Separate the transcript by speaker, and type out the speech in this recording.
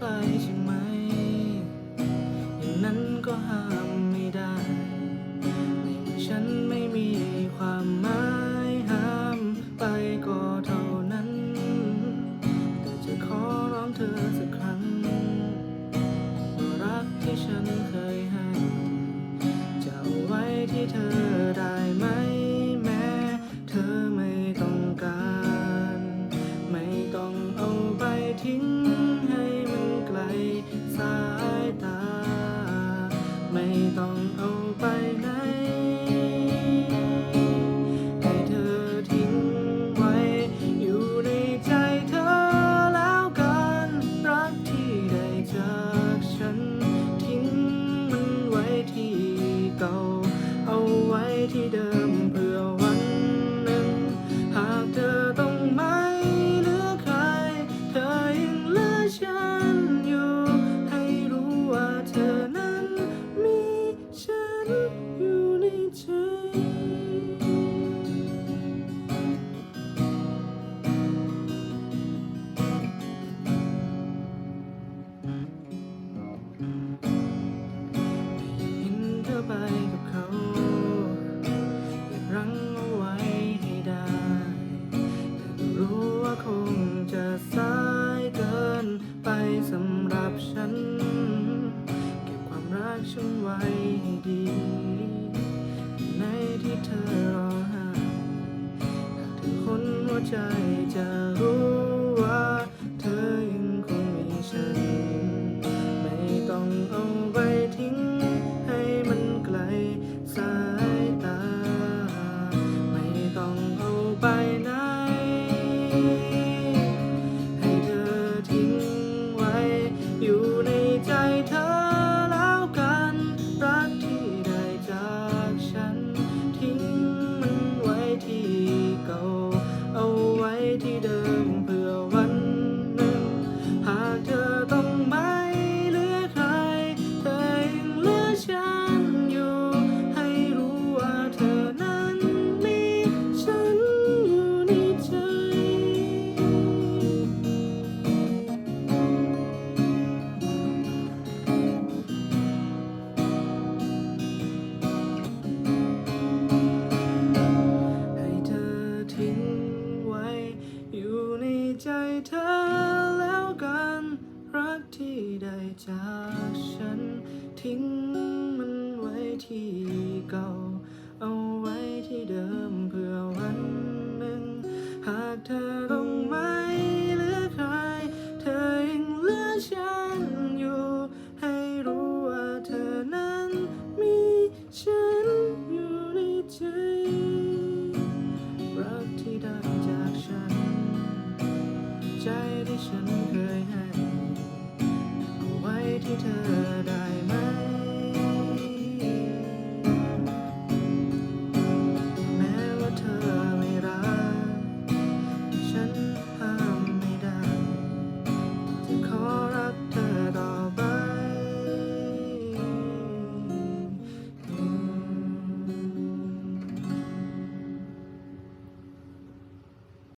Speaker 1: ไปใช่ไหม อย่างนั้นก็ห้ามไม่ได้ ในเมื่อฉันไม่มี 喜欢吗？ จากฉัน ทิ้งมันไว้ที่เก่า เอาไว้ที่เดิม เก็บความรักฉันไว้ให้ดี ในที่เธอรอหาหากเธอคนหัวใจจะรู้ว่า เธอยังคงมีฉัน ไม่ต้องเอาไว้ เธอแล้วกัน รักที่ได้จากฉัน ทิ้งมันไว้ที่เก่า เอาไว้ที่เดิมเพื่อวันหนึ่ง หากเธอ passionate.